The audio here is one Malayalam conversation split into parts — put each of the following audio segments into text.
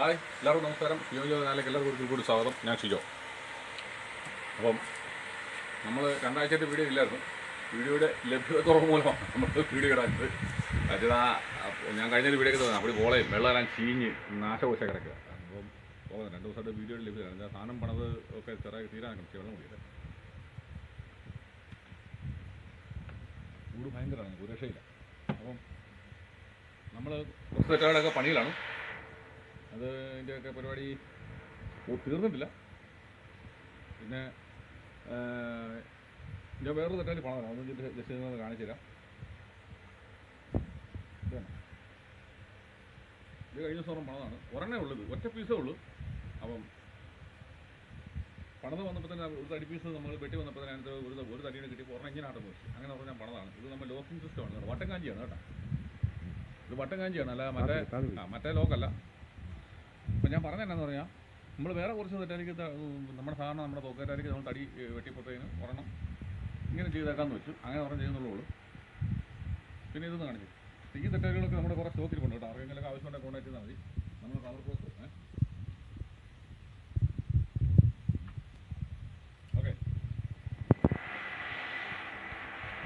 ഹായ് എല്ലാവർക്കും നമസ്കാരം. യോജോ നാലേക്ക് എല്ലാവർക്കും കൂടി സ്വാഗതം. ഞാൻ ഷിജോ. അപ്പം നമ്മൾ രണ്ടാഴ്ചത്തെ വീഡിയോ ഇല്ലായിരുന്നു. വീഡിയോയുടെ ലഭ്യതക്കുറവ് മൂലമാണ് നമ്മൾ വീഡിയോ ഇടാത്തത് അതായത് ആ ഞാൻ കഴിഞ്ഞൊരു വീഡിയോ ഒക്കെ തോന്നുന്നു അപ്പോൾ വെള്ളം വെള്ളമെല്ലാം ചീഞ്ഞ് നാശകോശ കിടക്കുക. അപ്പം പോകുന്നത് രണ്ട് ദിവസമായിട്ട് വീഡിയോയുടെ ലഭ്യത സാധനം പണത് ഒക്കെ ചെറിയ തീരാനൊക്കെ പക്ഷേ വെള്ളം കുടിയത് ചൂട് ഭയങ്കരമാണ് ഒരു രക്ഷയില്ല. അപ്പം നമ്മൾ കുറച്ച് തെറ്റാടൊക്കെ പണിയിലാണ് അത് അതിന്റെയൊക്കെ പരിപാടി തീർന്നിട്ടില്ല. പിന്നെ ഞാൻ വേറൊരു തെറ്റാലി പണം തരാം അതൊന്നും ജസ്റ്റ് ഒന്ന് കാണിച്ചു തരാം. ഇത് കഴിഞ്ഞ ദിവസം പണതാണ്. ഒരെണ്ണേ ഉള്ളത് ഒറ്റ പീസേ ഉള്ളൂ. അപ്പം പണത് വന്നപ്പോൾ തന്നെ ഒരു തടി പീസ് നമ്മൾ വെട്ടി വന്നപ്പോൾ തന്നെ അതിനകത്ത് ഒരു ഒരു തടിയുടെ കിട്ടി. ഒരെണ്ണം ഇങ്ങനെ ആട്ടം വെച്ചു അങ്ങനെ പറഞ്ഞാൽ പണതാണ്. ഇത് നമ്മൾ ലോക്കിംഗ് സിസ്റ്റമാണ് വട്ടം കാഞ്ചിയാണ് കേട്ടോ. ഇത് വട്ടം കാഞ്ചിയാണ്. അല്ല മറ്റേ മറ്റേ ലോക്കല്ല. അപ്പം ഞാൻ പറഞ്ഞ എന്നാന്ന് പറഞ്ഞാൽ നമ്മൾ വേറെ കുറച്ച് തെറ്റായിരിക്കും നമ്മുടെ സാധാരണ നമ്മുടെ തോക്കേറ്റായിരിക്കും നമ്മൾ തടി ഏ, വെട്ടിപ്പൊട്ടതിന് ഒരെണ്ണം ഇങ്ങനെ ചെയ്തേക്കാന്ന് വെച്ചു. അങ്ങനെ ഒരെണ്ണം ചെയ്യുന്നുള്ളൂ. പിന്നെ ഇതൊന്ന് കാണിച്ചു ഈ തെറ്റാരികളൊക്കെ നമ്മുടെ കുറേ സ്റ്റോക്കിൽ കൊണ്ട് കേട്ടോ. ആർക്കെങ്കിലും ആവശ്യമുണ്ടെങ്കിൽ കോൺടാക്ട് ചെയ്താൽ മതി. നമ്മൾ കളർ പോസ്റ്റ് ഓക്കെ.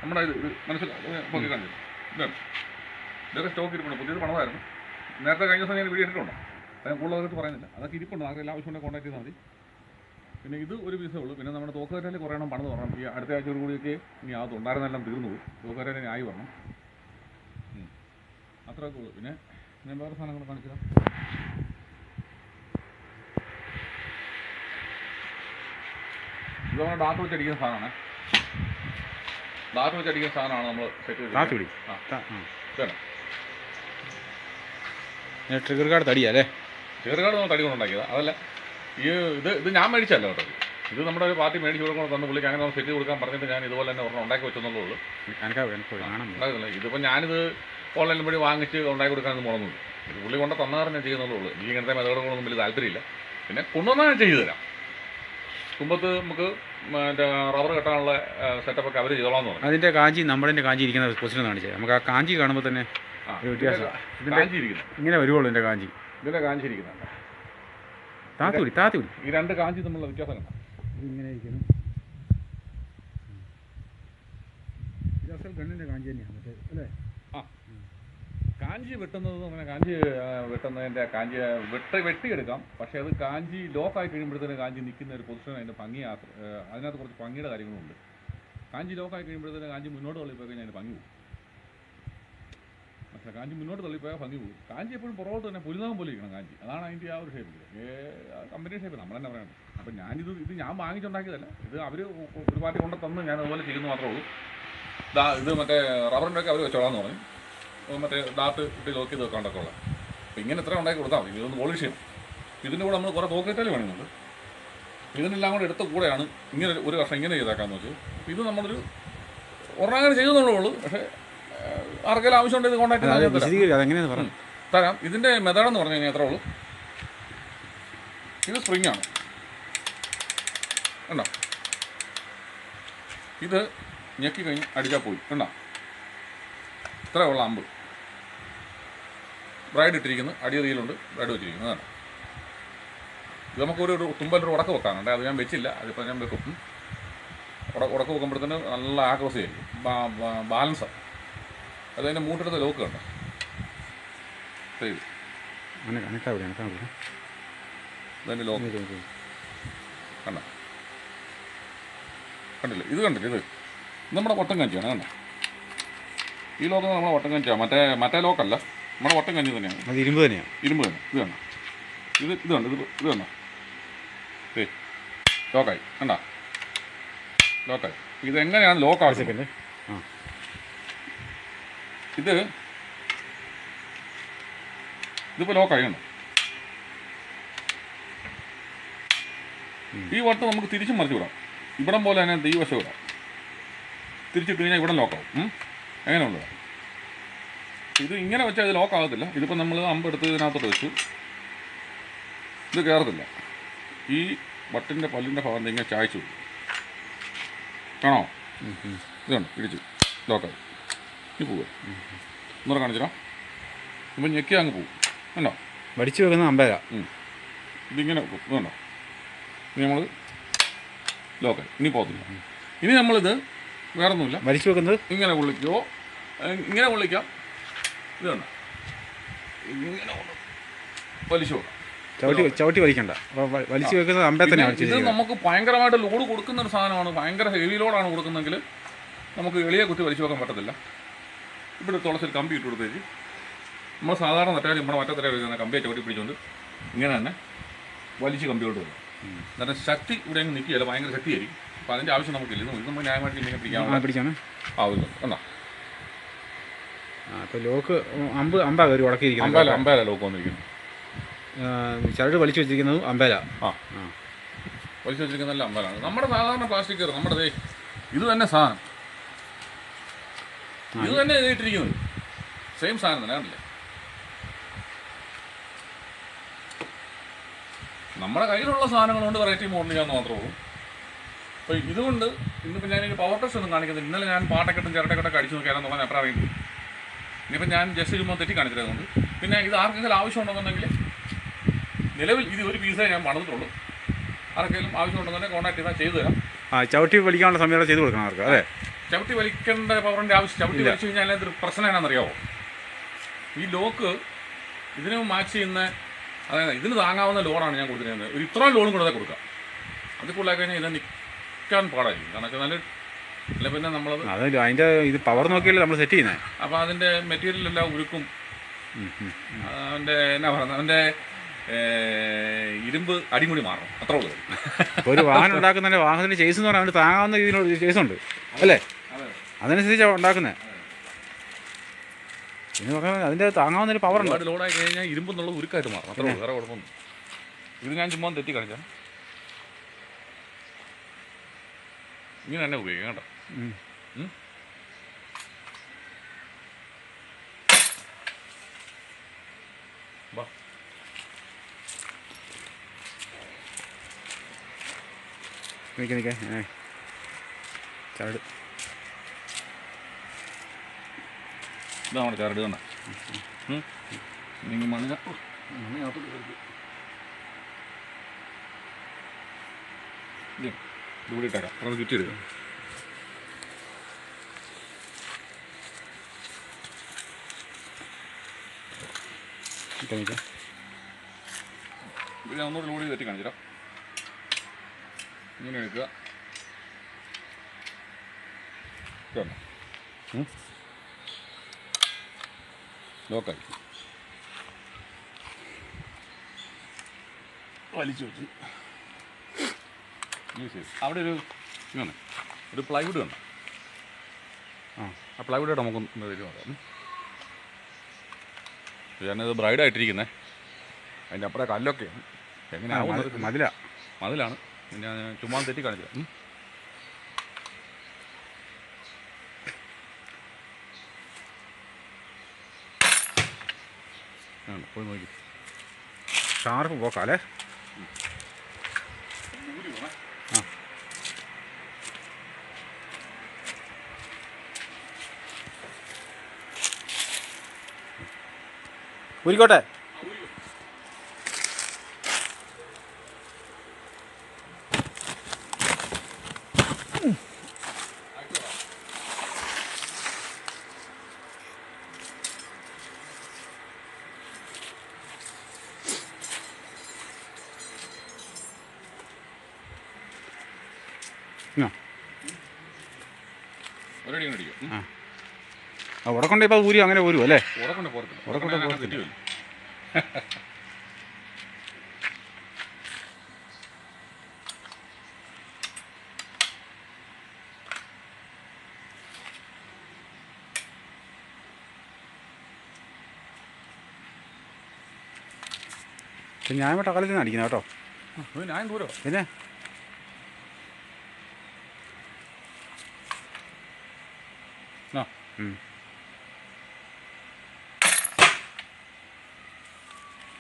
നമ്മുടെ ഇത് മനസ്സിലാക്കി കാണിച്ചു. ഇതൊക്കെ സ്റ്റോക്ക് ഇരിപ്പുണ്ട് പുതിയത് പണമായിരുന്നു. നേരത്തെ കഴിഞ്ഞ ദിവസം ഞാൻ വീഡിയോ ഇട്ടിട്ടുണ്ടോ? ഞാൻ കൂടുതലായിട്ട് പറയുന്നില്ല. അതൊക്കെ ഇരിപ്പുണ്ട്. ആർക്കെല്ലാം ആവശ്യമുണ്ടെങ്കിൽ കോൺടാക്ട് ചെയ്താൽ മതി. പിന്നെ ഇത് ഒരു പീസേ ഉള്ളൂ. പിന്നെ നമ്മുടെ തോക്കുകാരനെ കുറേ എണ്ണം പണിത് വരണം. ഈ അടുത്ത ആഴ്ചയോട് കൂടിയൊക്കെ ഇനി ആ ഉണ്ടായിരുന്നെല്ലാം തീർന്നു പോകും തോക്കുകാരനെ ആയി വരണം. അത്രയൊക്കെ ഉള്ളൂ. പിന്നെ ഞാൻ വേറെ സാധനങ്ങൾ കാണിച്ചില്ല ഇതാണ് ഡാത്ത് വെച്ചടിക്കുന്ന സാധനമാണ്. ഡാത്ത് വെച്ചടിക്കുന്ന സാധനമാണ് നമ്മൾ സെറ്റ് ചെയ്ത് ആ. ട്രിഗർ കാർഡ് തടിയാ അല്ലേ? ചെറുകാട് നമ്മൾ തടി കൊണ്ടുണ്ടാക്കിയത്. അതല്ല ഈ ഇത് ഇത് ഞാൻ മേടിച്ചല്ല കേട്ടോ. ഇത് നമ്മുടെ ഒരു പാർട്ടി മേടിച്ച് കൊടുക്കണം തന്നു പുള്ളിക്ക് അങ്ങനെ സെറ്റ് കൊടുക്കാൻ പറഞ്ഞിട്ട് ഞാൻ ഇതുപോലെ തന്നെ ഒരെണ്ണം ഉണ്ടാക്കി വെച്ചെന്നുള്ളൂ. ഉണ്ടാക്കുന്നില്ല ഇതിപ്പോൾ ഞാനിത് ഓൺലൈൻ വഴി വാങ്ങിച്ച് ഉണ്ടാക്കി കൊടുക്കാനൊന്നും മുടങ്ങുന്നു ഇത് പുള്ളി കൊണ്ട് തന്നാൽ ഞാൻ ചെയ്യുന്നുള്ളൂ എനിക്ക് ഇങ്ങനത്തെ മെതഡുകളൊന്നും വലിയ താല്പര്യമില്ല. പിന്നെ കൊണ്ടുവന്നാൽ ഞാൻ ചെയ്തു തരാം. കുമ്പത്ത് നമുക്ക് മറ്റേ റബ്ബർ കെട്ടാനുള്ള സെറ്റപ്പ് ഒക്കെ അവർ ചെയ്തോളാം തോന്നുന്നു അതിന്റെ കാഞ്ചി നമ്മുടെ കാഞ്ചി ഇരിക്കുന്ന പൊസിഷൻ കാണിച്ചത് നമുക്ക് ആ കാഞ്ചി കാണുമ്പോൾ തന്നെ ഒരു വ്യത്യാസം. ഇങ്ങനെ വരുവുള്ളൂ എന്റെ കാഞ്ചി. ഇതിന്റെ കാഞ്ചിരിക്കുന്നുണ്ട് താത്തുപിടി താത്തുപിടി ഈ രണ്ട് കാഞ്ചി തമ്മിലുള്ള വ്യത്യാസം കണ്ടോ? ഇങ്ങനെ ഇരിക്കുന്നു ഇത് അസൽ കാഞ്ചി തന്നെയാണ് മറ്റേ അല്ലേ? കാഞ്ചി വെട്ടുന്നത് അങ്ങനെ കാഞ്ചി വെട്ടുന്നതിന്റെ വെട്ടുന്നതിന്റെ കാഞ്ചി വെട്ടി വെട്ട് വെട്ടിയെടുക്കാം. പക്ഷേ അത് കാഞ്ചി ലോക്കായി കഴിയുമ്പോഴത്തേന് കാഞ്ചി നിൽക്കുന്ന ഒരു പൊസിഷൻ അതിന്റെ ഭംഗി ആ- ആ, അതിനകത്ത് കുറച്ച് ഭംഗിയുടെ കാര്യങ്ങളുണ്ട്. കാഞ്ചി ലോക്കായി കഴിയുമ്പോഴത്തേന് കാഞ്ചി മുന്നോട്ട് തള്ളിപ്പോയി കഴിഞ്ഞാൽ അതിന് ഭംഗി പോകും. പക്ഷേ കാഞ്ചി മുന്നോട്ട് തള്ളിപ്പോയാൽ ഭംഗി പോകും. കാഞ്ചി എപ്പോഴും പുറകോട്ട് തന്നെ പുലിനാകം പോലെ ഇരിക്കണം കാഞ്ചി. അതാണ് അതിന്റെ ആ ഒരു ഷേപ്പ് കമ്പനി ഷേപ്പ് നമ്മൾ തന്നെ പറയണം. അപ്പം ഞാനിത് ഇത് ഞാൻ വാങ്ങിച്ചുണ്ടാക്കിയതല്ല. ഇത് അവർ ഒരു പാർട്ടി കൊണ്ട് തന്ന് ഞാൻ അതുപോലെ ചെയ്യുന്നു മാത്രമേ ഉള്ളൂ. ദാ ഇത് മറ്റേ റബ്ബറിന്റെ ഒക്കെ അവർ വെച്ചോളാന്ന് പറഞ്ഞു. മറ്റേ ഡാർട്ട് ഇട്ട് ലോക്ക് ചെയ്ത് വെക്കാണ്ടൊക്കെ ഉള്ളത്. അപ്പോൾ ഇങ്ങനെ എത്ര ഉണ്ടാക്കി കൊടുത്താൽ മതി. ഇതൊന്ന് പോളിഷ് ചെയ്യണം. ഇതിന്റെ കൂടെ നമ്മൾ കുറേ തോക്കേറ്റാലി പണിയുന്നുണ്ട് ഇതിനെല്ലാം കൂടെ എടുത്ത കൂടെയാണ് ഇങ്ങനെ ഒരു- വർഷം ഇങ്ങനെ ചെയ്തേക്കാന്ന് വെച്ചു ഇത് നമ്മളൊരു ഒരെണ്ണം അങ്ങനെ ചെയ്തെന്നുള്ളൂ ഉള്ളൂ. പക്ഷേ ആർക്കെങ്കിലും ആവശ്യമുണ്ടെങ്കിൽ കോൺടാക്ട് ചെയ്താൽ ഇതിന്റെ അതെങ്ങനെയാന്ന് പറഞ്ഞു തരാം. ഇതിന്റെ മെത്തേഡ് എന്ന് പറഞ്ഞു കഴിഞ്ഞാൽ എത്ര ഉള്ളൂ? ഇത് സ്പ്രിങ് ആണ്. കണ്ടോ? ഇത് ഞെക്കി കഴിഞ്ഞ് അടിച്ചാൽ പോയി. കണ്ടോ? ഇത്ര ഉള്ള അമ്പ്. ബ്രൈഡ് ഇട്ടിരിക്കുന്നു. അടി റീലുണ്ട് ബ്രൈഡ് വെച്ചിരിക്കുന്നു. അതാണ്. ഇത് നമുക്കൊരു ഒരു തുമ്പലൊരു ഉടക്ക് വെക്കാനുണ്ട്. അത് ഞാൻ വെച്ചില്ല. അതിപ്പോൾ ഞാൻ വെക്കും. ഉടക്ക് വെക്കുമ്പോഴത്തേന് നല്ല ആക്രോസ് ആയിരിക്കും അത് അതിന്റെ മൂട്ടെടുത്ത ലോക്ക് കണ്ടോ? അങ്ങനെ അതിന്റെ ലോക്ക്. ഇത് ഇത്. കണ്ടില്ലേ? ഇത് കണ്ടില്ലേ? ഇത്. ഇത് നമ്മുടെ വട്ടം കഞ്ചിയാണ് കണ്ടോ? ഈ ലോക്ക് നമ്മുടെ വട്ടം കഞ്ചിയാണ് മറ്റേ മറ്റേ ലോക്കല്ല. നമ്മുടെ വട്ടം കഞ്ചി തന്നെയാണ്. അത് ഇരുമ്പ് തന്നെയാണ് ഇരുമ്പ് തന്നെ. ഇത് കണ്ടോ? ഇത് ഇത് കണ്ടോ? ഇത് ഇത് കണ്ടോ? ഏ ലോക്കായി. കണ്ടോ? ലോക്കായി. ഇത് എങ്ങനെയാണ് ലോക്ക് ഒരു ആക്കുന്നത് സെക്കൻഡ് ആ ഇത് ഇതിപ്പോൾ ലോക്ക് കണ്ടോ? ഈ വട്ടം നമുക്ക് തിരിച്ചും മറിച്ച് വിടാം. ഇവിടം പോലെ തന്നെ ഈ വശം വിടാം തിരിച്ചിട്ട് കഴിഞ്ഞാൽ ഇവിടെ ലോക്കാവും ആവും. എങ്ങനെ ഉള്ളത് ഇത് ഇങ്ങനെ വെച്ചാൽ ഇത് ലോക്കാകത്തില്ല ഇതിപ്പോൾ നമ്മൾ അമ്പ് എടുത്ത് ഇതിനകത്തോട്ട് വെച്ചു. ഇത് കയറത്തില്ല ഈ വട്ടിന്റെ പല്ലിന്റെ ഭാഗം ഇങ്ങനെ ചായച്ചു. കാണോ. ഇതുണ്ട് ഇടിച്ചു. ലോക്കായി ഇനി പോവുക ഒന്നുകൂടെ കാണിച്ചിടാം ഇപ്പം ഞെക്കി അങ്ങ് പോവും. കണ്ടോ? വടിച്ചു വെക്കുന്ന അമ്പേര ഇതിങ്ങനെ വേണ്ടോ ഇനി നമ്മൾ ലോക്കൽ. ഇനി പോകത്തില്ല. ഇനി നമ്മളിത് വേറെ ഒന്നുമില്ല വടിച്ചു വെക്കുന്നത് ഇങ്ങനെ കൊള്ളിക്കുമോ ഇങ്ങനെ കൊള്ളിക്കാം ഇത് കണ്ടോ? ഇങ്ങനെ കൊണ്ട് വലിച്ചു വെക്കാം. ചവിട്ടി ചവിട്ടി വലിക്കണ്ട. വലിച്ചു വെക്കുന്നത് അമ്പേ തന്നെ ഇത് നമുക്ക് ഭയങ്കരമായിട്ട് ലോഡ് കൊടുക്കുന്ന ഒരു സാധനമാണ്. ഭയങ്കര ഹെവി ലോഡാണ് കൊടുക്കുന്നതെങ്കിൽ നമുക്ക് എളിയെ കുത്തി വലിച്ചു വെക്കാൻ പറ്റത്തില്ല. ഇവിടെ തുളസിൽ കമ്പി ഇട്ട് കൊടുത്തേച്ച് നമ്മൾ സാധാരണ നട്ടാലും നമ്മുടെ മറ്റേ തെറ്റാരി വരുന്ന കമ്പിയെ ചവിട്ടി പിടിച്ചുകൊണ്ട് ഇങ്ങനെ തന്നെ വലിച്ച് കമ്പിയോട്ട് വരും കാരണം ശക്തി ഇവിടെ അങ്ങ് നിൽക്കുകയല്ല ഭയങ്കര ശക്തിയായിരിക്കും. അപ്പോൾ അതിന്റെ ആവശ്യം നമുക്കില്ല. ഇത് നമുക്ക് ന്യായമായിട്ട് ഇങ്ങനെ ആ, പിടിക്കാൻ ആവുന്നു ആ അപ്പോൾ ലോക്ക് അമ്പ് അമ്പാ കയറി ഉടക്കിയിരിക്കുന്നത് അമ്പാല അമ്പാല ലോക്ക് വന്നിരിക്കുന്നു. ചരട് വലിച്ചു വെച്ചിരിക്കുന്നത് അമ്പാല ആ. ആ. വലിച്ചു വെച്ചിരിക്കുന്നതല്ല അമ്പാലാണ് നമ്മുടെ സാധാരണ പ്ലാസ്റ്റിക് കയറും നമ്മുടെ ഇത് തന്നെ സാധനം. ഇത് തന്നെ എഴുതിയിട്ടിരിക്കും സെയിം സാധനം തന്നെ കണ്ടില്ലേ? നമ്മുടെ കയ്യിലുള്ള സാധനങ്ങൾ കൊണ്ട് വെറൈറ്റി മോഡൽ ചെയ്യാൻ മാത്രമേ ഉള്ളൂ. അപ്പോൾ ഇതുകൊണ്ട് ഇന്നിപ്പോൾ ഞാൻ പവർ ടെസ്റ്റ് ഒന്നും കാണിക്കുന്നില്ല. ഇന്നലെ ഞാൻ പാട്ടക്കെട്ടും ചിരട്ടക്കെട്ടൊക്കെ അടിച്ചു നോക്കിയാലെന്ന് പറഞ്ഞാൽ എപ്പോഴാണ് അറിയുന്നത് ഇനിയിപ്പോൾ ഞാൻ ജസ്റ്റ് ചുമ്മാ തെറ്റി കാണിച്ചതുകൊണ്ട് പിന്നെ ഇത് ആർക്കെങ്കിലും ആവശ്യമുണ്ടെന്നുണ്ടെങ്കിൽ നിലവിൽ ഇത് ഒരു പീസേ ഞാൻ പണിതിട്ടുള്ളൂ ആർക്കെങ്കിലും ആവശ്യമുണ്ടെന്നുണ്ടെങ്കിൽ കോൺടാക്ട് ചെയ്താൽ ചെയ്തു തരാം. ആ ചവിട്ടി വിളിക്കാനുള്ള സമയത്ത് ചെയ്ത് കൊടുക്കണം അവർക്ക് അതെ. ചവിട്ടി വലിക്കേണ്ട പവറിന്റെ ആവശ്യം ചവിട്ടി വലിച്ചു കഴിഞ്ഞാൽ അതിനകത്ത് പ്രശ്നം എന്നാണെന്നറിയാവോ ഈ ലോക്ക് ഇതിന് മാച്ച് ചെയ്യുന്ന അതായത് ഇതിന് താങ്ങാവുന്ന ലോണാണ് ഞാൻ കൊടുത്തിരുന്നത് ഒരു ഇത്രയും ലോണും കൂടെ കൊടുക്കാം അത് കൂടുതലായി കഴിഞ്ഞാൽ ഇത് നിൽക്കാൻ പാടായിരിക്കും. കാരണം നല്ല അല്ല പിന്നെ നമ്മളത് അത് അതിന്റെ ഇത് പവർ നോക്കിയല്ലേ നമ്മൾ സെറ്റ് ചെയ്യുന്നത് അപ്പോൾ അതിന്റെ മെറ്റീരിയൽ എല്ലാം ഉരുക്കും. അവന്റെ എന്നാ പറയുന്നത്? അവന്റെ ഇരുമ്പ് അടിമുടി മാറണം. അത്രേ ഉള്ളൂ. ഒരു വാഹനം ഉണ്ടാക്കുന്നതിന്റെ വാഹനത്തിന്റെ ചേസ് എന്ന് പറഞ്ഞാൽ താങ്ങാവുന്ന രീതിയിലുള്ള ചേസ് ഉണ്ട്. അല്ലേ? അതനുസരിച്ചാണ് ഉണ്ടാക്കുന്നത് എന്ന് പറഞ്ഞാൽ അതിന്റെ താങ്ങാവുന്ന ഒരു പവർ ഉണ്ട്. ലോഡ് ലോഡായി കഴിഞ്ഞാൽ ഇരുമ്പ് എന്നുള്ളത് ഉരുക്കായിട്ട് മാറും. അത്രേ വേറെ കുഴപ്പമൊന്നും ഇത് ഞാൻ ചുമ്മാ തെറ്റി കാണിച്ചാൽ ഇങ്ങനെ തന്നെ ഉപയോഗിക്കാം കേട്ടോ. നിൽക്കാം നിൽക്കാം ചരട് ഇതാ നമ്മുടെ കരട് കണ്ട? നിങ്ങൾ മണ്ണിന മണ്ണിനകത്തോട്ട്. ഇത് ഇവിടെ ഇട്ടേക്കാം. അവിടെ ചുറ്റിയിടുക ഞാൻ ഒന്നുകൂടി ലോഡ് തെറ്റി കാണിച്ചുതരാം ഇങ്ങനെ എടുക്കുക. കേട്ടോ ലോക്കായി വലിച്ചു വെച്ചു. അവിടെ ഒരു ഇങ്ങനെ ഒരു പ്ലൈവുഡ് കണ്ടോ? ആ ആ പ്ലൈവുഡ് നമുക്കൊന്ന് തരും നോക്കാം. ഞാനത് ബ്രൈഡായിട്ടിരിക്കുന്നേ അതിന്റെ അപ്പുറം കല്ലൊക്കെയാണ് എങ്ങനെയാണ് മതിലാണ്. മതിലാണ് ഞാൻ ചുമ്മാ തെറ്റി കാണിച്ചത് പോയി നോക്കി. ഷാർപ്പ് പോക്കാലേ ആ. ഊരിക്കോട്ടെ ആ ഒരടി ഇങ്ങനെ അടിക്കും ഉം. ആ ആ ഇപ്പൊ ഊരി അങ്ങനെ ഊരും അല്ലേ? ഉറക്കൊണ്ട് ഉറക്കൊണ്ട് ഉറക്കൊണ്ട് ഞാൻ ന്യായമായിട്ട് അകലത്തിൽ നിന്ന് അടിക്കുന്നത് കേട്ടോ. ഞാൻ ദൂരം പിന്നെ? ഉം ഉം.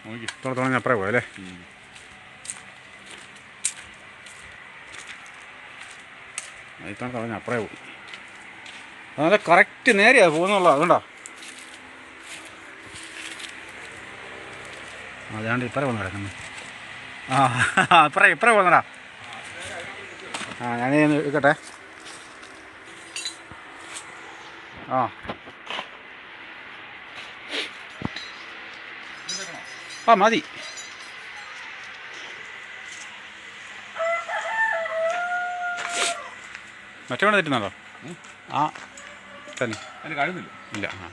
നോക്കി ഇത്ര തുണഞ്ഞ അപ്പുറേ പോയല്ലേ. ഇത്തവണ തുണഞ്ഞ അപ്പുറേ പോയി നല്ല കറക്റ്റ് നേരെയാണ് പോകുന്നുള്ള അതുകൊണ്ടാ അതാണ്ട് ഇപ്പറേ വന്നു കിടക്കുന്നു ആ ഇപ്പറ ഇപ്പറേ പോകുന്നടാ ആ ഞാനേ എടുക്കട്ടെ ആ ആ മതി. മറ്റേ വേണം തെറ്റുന്നുണ്ടോ. ആ തന്നെ. അതിന് കഴിയുന്നില്ല ഇല്ല ആ.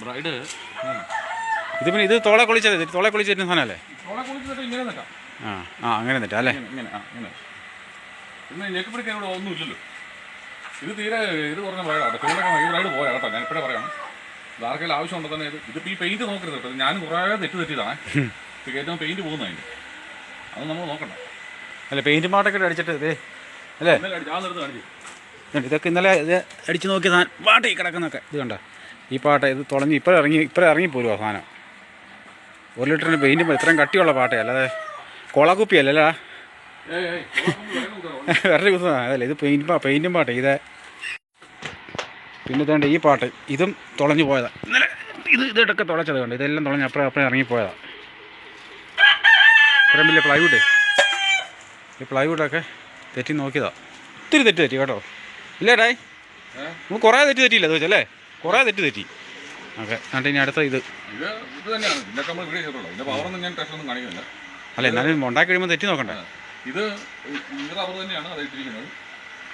ബ്രൈഡ്. ഇത് പിന്നെ ഇത് തോളെ കൊളിച്ചത് തോളെ കൊളിച്ച് തരുന്ന സാധനമല്ലേ? ആ ആ അങ്ങനെ നിട്ടാ അല്ലേ? ഇങ്ങനെ ആ ഇങ്ങനെ. പിന്നെ ഞെക്കി പിടിക്കാൻ ഇവിടെ ഒന്നും ഇല്ലല്ലോ ഇത് തീരെ ഇത് കുറഞ്ഞ ബ്രൈഡാണ് ചൂടൊക്കെ ഈ ബ്രൈഡ് പോയാ കേട്ടോ ഞാൻ ഇപ്പോഴേ പറയാം ഇത് ആവശ്യം ആവശ്യമുണ്ടോ തന്നെ ഇത്? ഇതിപ്പോൾ ഈ പെയിന്റ് നോക്കരുത് കേട്ടോ ഞാൻ കുറേ തെറ്റ് തെറ്റിയതാണ്. ഇത് കയറ്റുമ്പോൾ പെയിന്റ് പോകുന്നതിന് അത് നമ്മൾ നോക്കണ്ട. അല്ല പെയിന്റ് മാട്ടൊക്കെ അടിച്ചിട്ട് ഇതേ അല്ലേ. ഇതൊക്കെ ഇന്നലെ ഇത് അടിച്ചു നോക്കിയ സാധനം പാട്ട് ഈ കിടക്കുന്നൊക്കെ ഇത് കണ്ട? ഈ പാട്ട ഇത് തുളഞ്ഞ് ഇപ്പോഴും ഇറങ്ങി ഇപ്പോഴും ഇറങ്ങിപ്പോരും ആ സാധനം? ഒരു ലിറ്ററിന് പെയിന്റ് ഇത്രയും കട്ടിയുള്ള പാട്ടേ അല്ലാതെ കൊളകുപ്പിയല്ല വേറെ കുത്തുന്ന അതല്ല ഇത് പെയിന്റ് പാ പെയിന്റും പാട്ട് ഇത്. പിന്നെ തേണ്ട ഈ പാട്ട് ഇതും തുളഞ്ഞു പോയതാ. ഇന്നലെ ഇത് ഇതൊക്കെ തുളച്ചത് കണ്ട്? ഇതെല്ലാം തുളഞ്ഞ് അപ്പുറം അപ്പുറം ഇറങ്ങിപ്പോയതാ. ഇത്രയും വലിയ പ്ലൈവുഡേ ഈ പ്ലൈവുഡൊക്കെ തെറ്റി നോക്കിയതാ. ഒത്തിരി തെറ്റ് തെറ്റി കേട്ടോ. ഇല്ലേടായ്? നമുക്ക് കുറേ തെറ്റ് തെറ്റിയില്ല അത് വെച്ചല്ലേ കുറേ തെറ്റ് തെറ്റി. ഓക്കെ എന്നിട്ട് ഇനി അടുത്ത ഇത്. അല്ല എന്നാലും ഉണ്ടാക്കി കഴിയുമ്പോൾ തെറ്റി നോക്കണ്ടേ? ഇത് ഈ റബ്ബർ തന്നെയാണ് അത് ഇട്ടിരിക്കുന്നത്.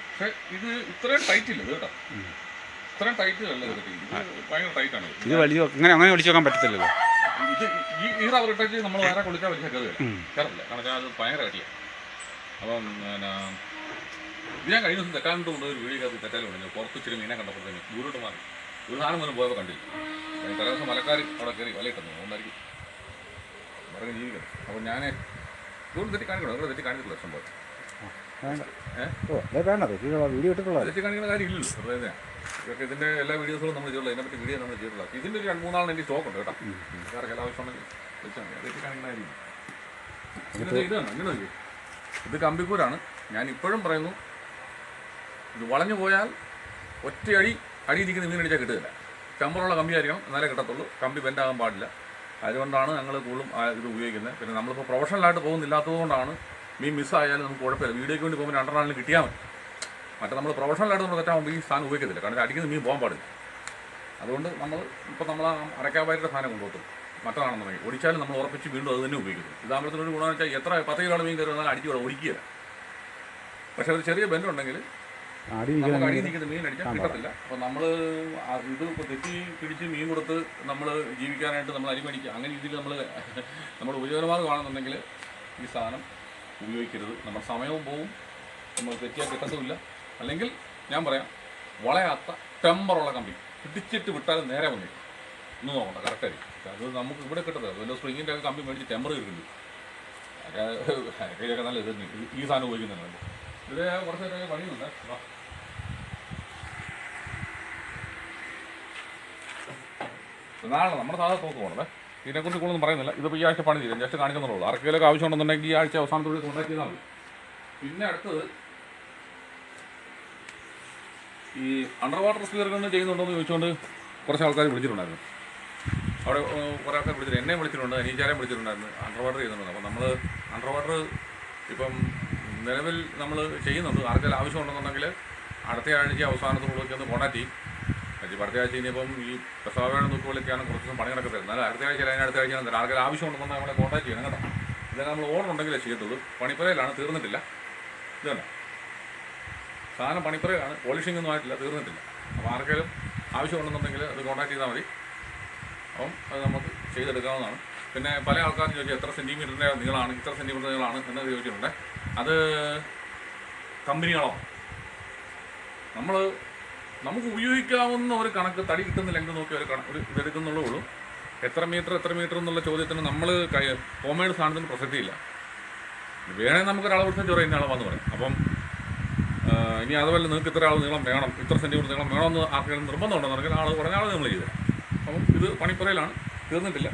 പക്ഷെ ഇത് ഇത്രയും ടൈറ്റ് ഇല്ല കേട്ടോ. ഇത്രയും ടൈറ്റ് അല്ല ഇത് ഭയങ്കര ടൈറ്റ് ആണ്. ഇത്. വലിയ അങ്ങനെ നോക്കാൻ പറ്റത്തില്ലല്ലോ. ഇത് ഈ ഈ റബ്ബർ ഇട്ടിട്ട് നമ്മൾ വേറെ കുളിക്കാൻ വലിയ കയറില്ല. കയറില്ല കാരണം അത് ഭയങ്കര കട്ടിയാണ് അപ്പം പിന്നെ ഇത് ഞാൻ കഴിഞ്ഞ ദിവസം തെക്കാനിട്ട് കൊണ്ട് ഒരു കയറി തെറ്റാലും ഉണ്ട് പുറത്ത് ഇച്ചിരി മീനെ കണ്ടപ്പോൾ തന്നെ ദൂരോട്ട് മാറി. ഒരു സാധനം പോലും പോയപ്പോൾ കണ്ടില്ല. തലേ ദിവസം മലക്കാർ അവിടെ കയറി വലയിട്ടുന്നു അതുകൊണ്ടായിരിക്കും. പറഞ്ഞ് ജീവിക്കണം അപ്പോൾ ഞാൻ ഇതുകൊണ്ട് തെറ്റി കാണിക്കണം? ഇവിടെ തെറ്റി കാണിച്ചിട്ടില്ല സംഭവം. വേണ്ട. ഓ വേണ്ട വീഡിയോ ഇട്ടിട്ടുള്ളത്. തെറ്റി കാണിക്കുന്ന കാര്യം ഇല്ലല്ലോ വെറുതെ. ഇതൊക്കെ ഇതിന്റെ എല്ലാ വീഡിയോസുകളും നമ്മൾ ചെയ്തിട്ടുള്ളൂ ഇതിനെപ്പറ്റി വീഡിയോ നമ്മൾ ചെയ്തിട്ടുള്ള ഇതിന്റെ ഒരു രണ്ട് മൂന്നാളിന് എനിക്ക് സ്റ്റോക്ക് ഉണ്ട് കേട്ടോ. വേറെ ആവശ്യമുണ്ടെങ്കിൽ വെച്ചാൽ മതി. തെറ്റി കാണിക്കുന്ന കാര്യം ഇതാണ് ഇങ്ങനെ ഇത് കമ്പിക്കൂരാണ്. ഞാൻ ഇപ്പോഴും പറയുന്നു ഇത് വളഞ്ഞു പോയാൽ ഒറ്റയടി അടിയിരിക്കുന്ന മീനടിച്ചാൽ കിട്ടുകയില്ല. ചമ്പറുള്ള കമ്പി ആയിരിക്കണം എന്നാലേ കിട്ടത്തുള്ളൂ. കമ്പി ബെൻഡാകാൻ പാടില്ല. അതുകൊണ്ടാണ് ഞങ്ങൾ കൂടുതലും ഇത് ഉപയോഗിക്കുന്നത്. പിന്നെ നമ്മളിപ്പോൾ പ്രൊഫഷണലായിട്ട് പോകുന്നില്ലാത്തതുകൊണ്ടാണ് മീൻ മിസ്സായാലും നമുക്ക് കുഴപ്പമില്ല. വീഡിയോയ്ക്ക് വേണ്ടി പോകുമ്പോൾ രണ്ടെണ്ണം കിട്ടിയാൽ മതി. മറ്റേ നമ്മൾ പ്രൊഫഷണലായിട്ട് നമ്മൾ തെറ്റാകുമ്പോൾ ഈ സാധനം ഉപയോഗിക്കത്തില്ല. കാരണം അടിക്കുന്ന മീൻ പോകാൻ പാടില്ല. അതുകൊണ്ട് നമ്മൾ ഇപ്പോൾ നമ്മൾ ആ അരക്കാപ്പായിട്ട് സാധനം കൊണ്ടുപോകും മറ്റതാണെന്നുണ്ടെങ്കിൽ ഒടിച്ചാലും നമ്മൾ ഉറപ്പിച്ച് വീണ്ടും അത് തന്നെ ഉപയോഗിക്കുന്നു ഇതാകുമ്പോഴത്തേനൊരു ഗുണമെന്ന് വെച്ചാൽ എത്ര പത്ത് കിലോ മീൻ കയറി വന്നാൽ അടിച്ചു വിടാം ഒടിക്കുകയില്ല. പക്ഷേ ഒരു ചെറിയ ബെൻഡുണ്ടെങ്കിൽ നമുക്ക് അടിയിൽ നിൽക്കുന്ന മീൻ അടിച്ചാൽ കിട്ടത്തില്ല. അപ്പോൾ നമ്മൾ ഇത് തെറ്റി പിടിച്ച് മീൻ കൊടുത്ത് നമ്മൾ ജീവിക്കാനായിട്ട് നമ്മൾ അരിമടിക്കുക അങ്ങനെ രീതിയിൽ നമ്മൾ നമ്മുടെ ഉപജീവനമാർഗമാണെന്നുണ്ടെങ്കിൽ ഈ സാധനം ഉപയോഗിക്കരുത്. നമ്മുടെ സമയവും പോവും. നമ്മൾ തെറ്റിയാൽ കിട്ടത്തുമില്ല. അല്ലെങ്കിൽ ഞാൻ പറയാം വളയാത്ത ടെമ്പറുള്ള കമ്പി. പിടിച്ചിട്ട് വിട്ടാലും നേരെ വന്നു ഒന്ന് നോക്കണ്ട കറക്റ്റായിരിക്കും അത് നമുക്ക് ഇവിടെ കിട്ടത്തില്ല. വല്ല സ്പ്രിങ്ങിന്റെ ഒക്കെ കമ്പി മേടിച്ച് ടെമ്പർ കിട്ടുന്നുണ്ട് അതൊക്കെ നല്ല ഇത് ഈ സാധനം ഉപയോഗിക്കുന്നുണ്ട് ഇത് കുറച്ച് നേരം പണിയുണ്ട്. വാ. നാളെ നമ്മുടെ സാധാ തോക്ക് പോകണേ ഇതിനെക്കുറിച്ച് കൂടുതലൊന്നും പറയുന്നില്ല. ഇതിപ്പോൾ ഈ ആഴ്ച പണി തീരും. ജസ്റ്റ് കാണിക്കുന്നുള്ളൂ. ആർക്കെങ്കിലും ആവശ്യമുണ്ടെന്നുണ്ടെങ്കിൽ ഈ ആഴ്ച അവസാനത്തോടെ കോൺടാക്ട് ചെയ്താൽ മതി. പിന്നെ അടുത്തത് ഈ അണ്ടർ വാട്ടർ സ്പീക്കറുകൾ ചെയ്യുന്നുണ്ടോ എന്ന് ചോദിച്ചുകൊണ്ട് കുറച്ച് ആൾക്കാർ വിളിച്ചിട്ടുണ്ടായിരുന്നു. അവിടെ കുറേ ആൾക്കാർ വിളിച്ചിട്ടുണ്ട് എന്നെ വിളിച്ചിട്ടുണ്ട് അനീചാരെ വിളിച്ചിട്ടുണ്ടായിരുന്നു. അണ്ടർ വാട്ടർ ചെയ്യുന്നുണ്ട് അപ്പോൾ നമ്മൾ അണ്ടർ വാട്ടർ ഇപ്പം നിലവിൽ നമ്മൾ ചെയ്യുന്നുണ്ട്. ആർക്കെങ്കിലും ആവശ്യമുണ്ടെന്നുണ്ടെങ്കിൽ അടുത്ത ആഴ്ച അവസാനത്തോടൊക്കെ ഒന്ന് കോൺടാക്ട് ചെയ്യും അടുത്ത ആഴ്ച ഇനിയിപ്പം ഈ പ്രസവവേണം നോക്കുമ്പോഴൊക്കെയാണ് കുറച്ച് ദിവസം പണി നടക്കത്തില്ല എന്നാലും അടുത്ത ആഴ്ച അല്ലെങ്കിൽ അടുത്ത ആഴ്ച തരാം ആർക്കെങ്കിലും ആവശ്യമുണ്ടെന്നുണ്ടെങ്കിൽ നമ്മളെ കോൺടാക്ട് ചെയ്യണം കേട്ടോ. ഇതൊക്കെ നമ്മൾ ഓർഡർ ഉണ്ടെങ്കിലേ ചെയ്യത്തുള്ളൂ. പണിപ്പുരയിലാണ് തീർന്നിട്ടില്ല. ഇതാണ് സാധനം പണിപ്പുരയിലാണ്. പോളിഷിംഗ് ഒന്നും ആയിട്ടില്ല തീർന്നിട്ടില്ല. അപ്പോൾ ആർക്കെങ്കിലും ആവശ്യമുണ്ടെന്നുണ്ടെങ്കിൽ അത് കോൺടാക്ട് ചെയ്താൽ മതി. അപ്പം അത് നമുക്ക് ചെയ്തെടുക്കാവുന്നതാണ്. പിന്നെ പല ആൾക്കാരും ചോദിച്ചു എത്ര സെന്റിമീറ്ററിന്റെ നീളമാണ് ഇത്ര സെന്റിമീറ്റർ നീളമാണ് എന്നൊക്കെ ചോദിച്ചിട്ടുണ്ട്. അത് കമ്പനികളോ? നമ്മൾ നമുക്ക് ഉപയോഗിക്കാവുന്ന ഒരു കണക്ക് തടി കിട്ടുന്നില്ല ലെങ്ത് നോക്കി ഒരു കണക്ക് ഒരു ഇതെടുക്കുന്നുള്ളൂ. ഉള്ളൂ എത്ര മീറ്റർ എത്ര മീറ്റർ എന്നുള്ള ചോദ്യത്തിന് നമ്മൾ കൈ ഹോംമെയ്ഡ് സാധനത്തിന് പ്രസക്തിയില്ല. വേണമെങ്കിൽ നമുക്കൊരു അളവെടുത്ത ചോറ് ഇന്ന അളവാന്ന് പറയാം. അപ്പം ഇനി അതുപോലെ നിങ്ങൾക്ക് ഇത്ര ആൾ നീളം വേണം ഇത്ര സെന്റിമീറ്റർ നീളം വേണമെന്ന് ആർക്കെങ്കിലും നിർബന്ധം പറഞ്ഞാൽ ആൾ കുറഞ്ഞ ആൾ നമ്മൾ ചെയ്തു അപ്പം ഇത് പണിപ്പുറയിലാണ് തീർന്നിട്ടില്ല.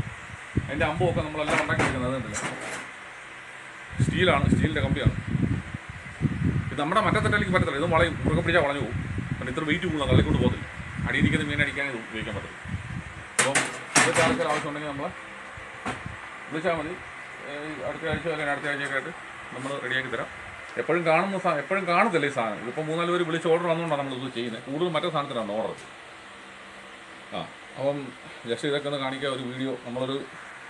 അതിന്റെ അമ്പൊക്കെ നമ്മളെല്ലാം ഉണ്ടാക്കി വെക്കുന്നത് അതുണ്ടല്ല സ്റ്റീലാണ് സ്റ്റീലിന്റെ കമ്പിയാണ്. ഇത് നമ്മുടെ മറ്റേ തെറ്റലേക്ക് പറ്റത്തില്ല. ഇത് വളയും മുറുകെ പിടിച്ചാൽ വളഞ്ഞു പോകും. കാരണം ഇത്ര വെയിറ്റ് കൂടുതലാണ് തള്ളിക്കൊണ്ട് പോകത്തില്ല. അടിയിരിക്കുന്ന മീൻ അടിക്കാൻ ഇത് ഉപയോഗിക്കാൻ പറ്റും അപ്പം ഇതൊക്കെ ആൾക്കാർ ആവശ്യമുണ്ടെങ്കിൽ നമ്മൾ വിളിച്ചാൽ മതി. അടുത്ത ആഴ്ച അല്ലെങ്കിൽ അടുത്ത ആഴ്ചയൊക്കെ ആയിട്ട് നമ്മൾ റെഡിയാക്കി തരാം. എപ്പോഴും കാണുന്ന സാധനം എപ്പോഴും കാണത്തില്ല ഈ സാധനം. ഇതിപ്പോൾ മൂന്നാൽ പേര് വിളിച്ച് ഓർഡർ വന്നുകൊണ്ടാണ് നമ്മൾ ഇത് ചെയ്യുന്നത് കൂടുതൽ മറ്റേ സാധനത്തിനാണ് ഓർഡർ ആ അപ്പം ജസ്റ്റ് ഇതൊക്കെ ഒന്ന് കാണിക്കുക ഒരു വീഡിയോ നമ്മളൊരു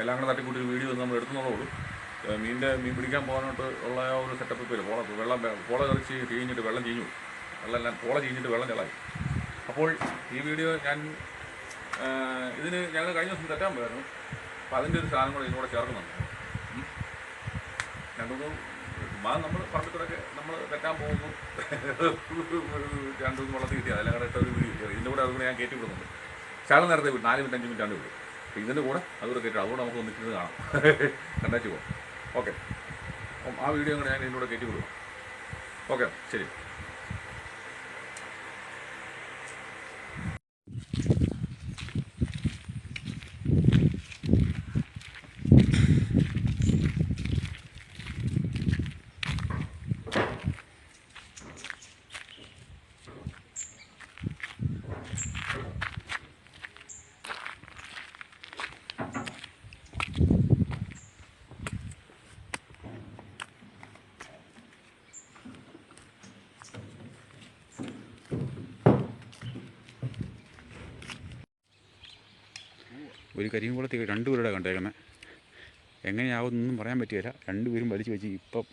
എല്ലാം കൂടെ തട്ടിക്കൂട്ടി ഒരു വീഡിയോ നമ്മൾ എടുത്തുന്നുള്ളൂ മീനിന്റെ മീൻ പിടിക്കാൻ പോകാനായിട്ട് ഉള്ള ആ ഒരു സെറ്റപ്പ് വരും പോള വെള്ളം പോള കളിച്ച് ചീഞ്ഞിട്ട് വെള്ളം ചീഞ്ഞു വെള്ളം എല്ലാം പോള ചീഞ്ഞിട്ട് വെള്ളം ചെളായി. അപ്പോൾ ഈ വീഡിയോ ഞാൻ ഇതിന് ഞങ്ങൾ കഴിഞ്ഞ ദിവസം തെറ്റാൻ പോയായിരുന്നു. അപ്പോൾ അതിന്റെ ഒരു സാധനം കൂടെ ഇതിനോട് ചേർക്കുന്നുണ്ട്. രണ്ടു മൂന്ന് നമ്മൾ പറഞ്ഞിട്ടൊക്കെ നമ്മൾ തെറ്റാൻ പോകുന്നു. രണ്ടു മൂന്ന് വെള്ളത്തിൽ കിട്ടിയത് അതെല്ലാം കൂടെ ഒരു വീഡിയോ. ഇതിന്റെ കൂടെ അതുകൂടെ ഞാൻ കയറ്റി വിടുന്നുണ്ട്. ശാലം നേരത്തെ നാല് മിനിറ്റ് അഞ്ച് മിനിറ്റ് ആണ് വിടും ഇതിന്റെ കൂടെ അതുകൂടെ കയറ്റി അതുകൂടെ നമുക്ക് ഒന്നിച്ചിരുന്ന് കാണാം. കണ്ടാച്ചു പോകാം ഓക്കെ. അപ്പം ആ വീഡിയോ കൂടെ ഞാൻ ഇതിന്റെ കയറ്റി കൊടുക്കാം ഓക്കെ ശരി. ഒരു കരിങ്കുളത്തിൽ രണ്ടുപേരുടെ കണ്ടേക്കുന്നത്. എങ്ങനെയാവുമെന്നൊന്നും പറയാൻ പറ്റുകയില്ല. രണ്ടുപേരും വലിച്ചു വെച്ച് ഇപ്പം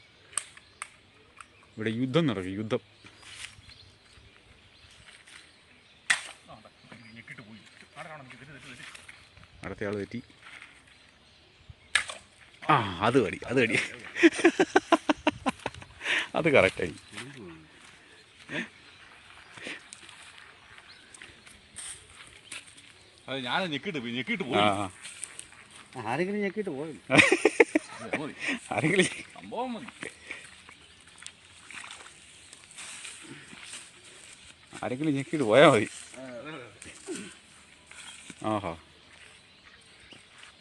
ഇവിടെ യുദ്ധം നടക്കും യുദ്ധം. അടുത്തയാൾ തെറ്റി. ആ അത് കടി അത് കടി അത് കറക്റ്റായി അത് ഞാൻ ഞെക്കിട്ട് പോയി ഞെക്കിട്ട് പോയി. ആരെങ്കിലും ഞെക്കിയിട്ട് പോയി. മതി ആരെങ്കിലും സംഭവം മതി ആരെങ്കിലും ഞെക്കിയിട്ട് പോയാൽ മതി. ആഹാ.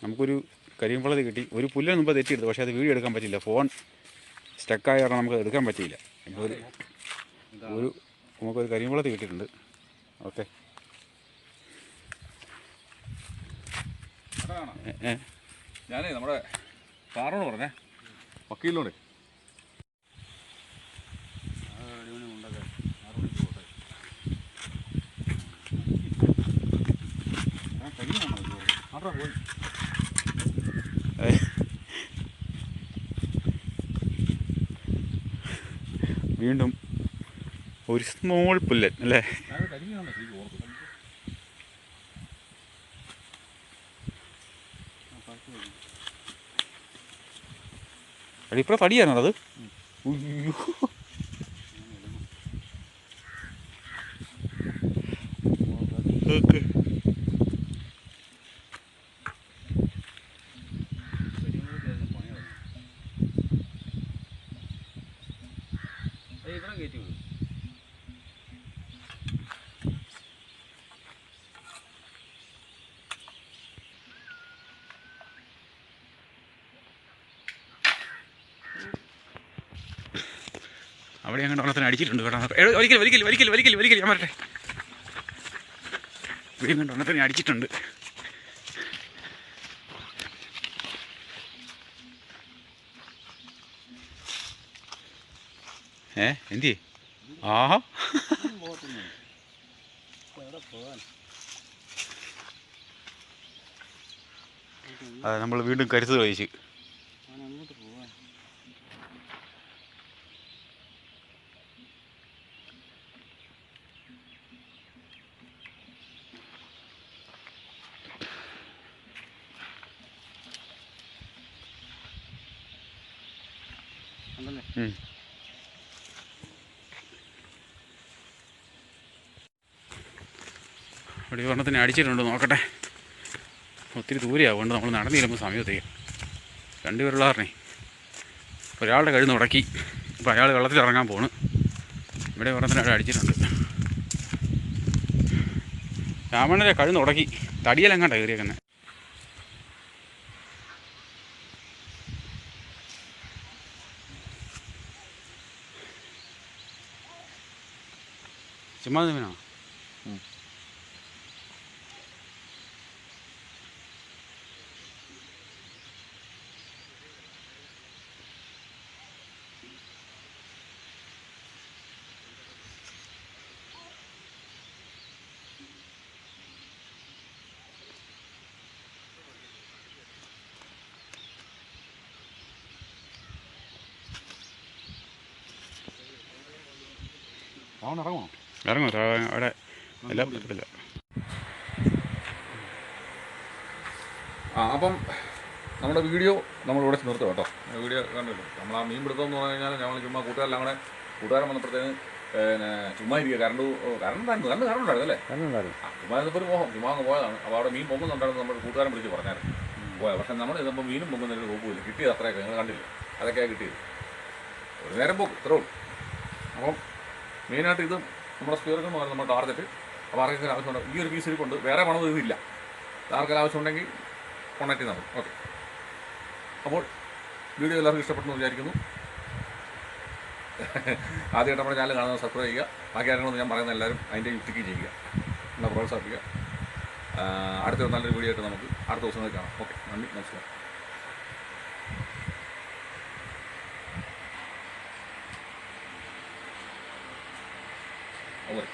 നമുക്കൊരു കരിമ്പളത് കിട്ടി. ഒരു പുല്ല് മുമ്പ് തെറ്റിയെടുത്തു പക്ഷെ അത് വീഡിയോ എടുക്കാൻ പറ്റില്ല ഫോൺ സ്റ്റക്കായ കാരണം നമുക്ക് എടുക്കാൻ പറ്റിയില്ല. ഒരു ഒരു നമുക്കൊരു കരിമ്പളത്ത് കിട്ടിയിട്ടുണ്ട്. ഓക്കെ അതാണ് ഏ ഞാനേ നമ്മുടെ സാറോട് പറഞ്ഞേ. വക്കീലിനോട്. വീണ്ടും ഒരു സ്മോൾ പുല്ലൻ അല്ലേ? അടിപ്പുറ തടിയാണോ അത് ഉയ്യോ. ഓക്കെ അവിടെ അങ്ങനെ ഒരെണ്ണത്തിന് അടിച്ചിട്ടുണ്ട് കേട്ടോ. ഒരിക്കലും ഒരിക്കൽ ഒരിക്കൽ ഒരിക്കൽ ഒരിക്കൽ ഞാൻ പറട്ടെ ഇവിടെ കണ്ട് ഒരെണ്ണത്തിന് അടിച്ചിട്ടുണ്ട്. ഏ എന്തി ആഹ. എവിടെ അതെ നമ്മൾ വീണ്ടും കരുത്ത് കഴിച്ച് ഈ അടിച്ചിട്ടുണ്ട് നോക്കട്ടെ. ഒത്തിരി ദൂരെയാവുകൊണ്ട് നമ്മൾ നടന്നു ചെല്ലുമ്പോൾ സമയത്തേക്ക് രണ്ടുപേരുള്ളവരനെ ഒരാളുടെ കഴിഞ്ഞ് ഉടക്കി. അപ്പോൾ അയാൾ വെള്ളത്തിൽ ഇറങ്ങാൻ പോണ്. ഇവിടെ വെള്ളത്തിന് അവിടെ അടിച്ചിട്ടുണ്ട്. രാമണ്ണന്റെ കഴിഞ്ഞ് ഉടക്കി. തടിയിലെങ്ങാണ്ടാണ് കയറിയേക്കുന്നത് ചുമ്മാ ടൗൺ ഇറങ്ങുമോ ഇറങ്ങും അവിടെ എല്ലാം പറ്റത്തില്ല ആ അപ്പം നമ്മുടെ വീഡിയോ നമ്മൾ ഇവിടെ നിർത്തും കേട്ടോ. വീഡിയോ കണ്ടല്ലോ? നമ്മൾ ആ മീൻ പിടുത്തം എന്ന് പറഞ്ഞു കഴിഞ്ഞാൽ ഞങ്ങൾ ചുമ്മാ കൂട്ടുകാരെല്ലാം അങ്ങനെ കൂട്ടുകാരൻ വന്നപ്പോഴത്തേന് പിന്നെ ചുമ്മാ ഇരിക്കുക. കറണ്ട് കറണ്ട് ഉണ്ടായിരുന്നു. കറണ്ട് കറണ്ട് ഉണ്ടായിരുന്നു അല്ലേ? ആ, ചുമ്മാ ഇപ്പോൾ ഒരു മോഹം. ചുമ്മാ അങ്ങ് പോയതാണ്. അപ്പോൾ അവിടെ മീൻ പൊങ്ങുന്നുണ്ടായിരുന്നു നമ്മൾ കൂട്ടുകാരൻ വിളിച്ച് പറഞ്ഞായിരുന്നു. പോയത് പക്ഷേ നമ്മൾ ഇതിപ്പോൾ മീനും പൊങ്ങുന്നതിന് പോകില്ല കിട്ടിയത് അത്രയൊക്കെ. നിങ്ങൾ കണ്ടില്ല? അതൊക്കെയാണ് കിട്ടിയത്. ഒരു നേരം പോകും ഇത്രേ ഉള്ളൂ. അപ്പം മെയിനായിട്ട് ഇത് നമ്മുടെ സ്പീറൊക്കെ എന്ന് നമ്മുടെ ടാർഗറ്റ് അപ്പോൾ ആർക്കെങ്കിലും ആവശ്യമുണ്ട്? ഈ ഒരു പീസ് ഇരിപ്പുണ്ട്. വേറെ പണം ഇതില്ല. ആർക്കെങ്കിലും ആവശ്യമുണ്ടെങ്കിൽ കോൺടാക്ട് ചെയ്താൽ മതി. ഓക്കെ. അപ്പോൾ വീഡിയോ എല്ലാവർക്കും ഇഷ്ടപ്പെട്ടെന്ന് വിചാരിക്കുന്നു. ആദ്യമായിട്ട് നമ്മുടെ ചാനൽ കാണുന്നത് സബ്സ്ക്രൈബ് ചെയ്യുക. ബാക്കി കാര്യങ്ങളൊന്നും ഞാൻ പറയുന്ന എല്ലാവരും അതിന്റെ യുക്തിക്ക് ചെയ്യുക എന്നാൽ പ്രോത്സാഹിപ്പിക്കുക. അടുത്ത നല്ലൊരു വീഡിയോ ആയിട്ട് നമുക്ക് അടുത്ത ദിവസങ്ങളിൽ കാണാം. ഓക്കെ. നന്ദി. നമസ്കാരം.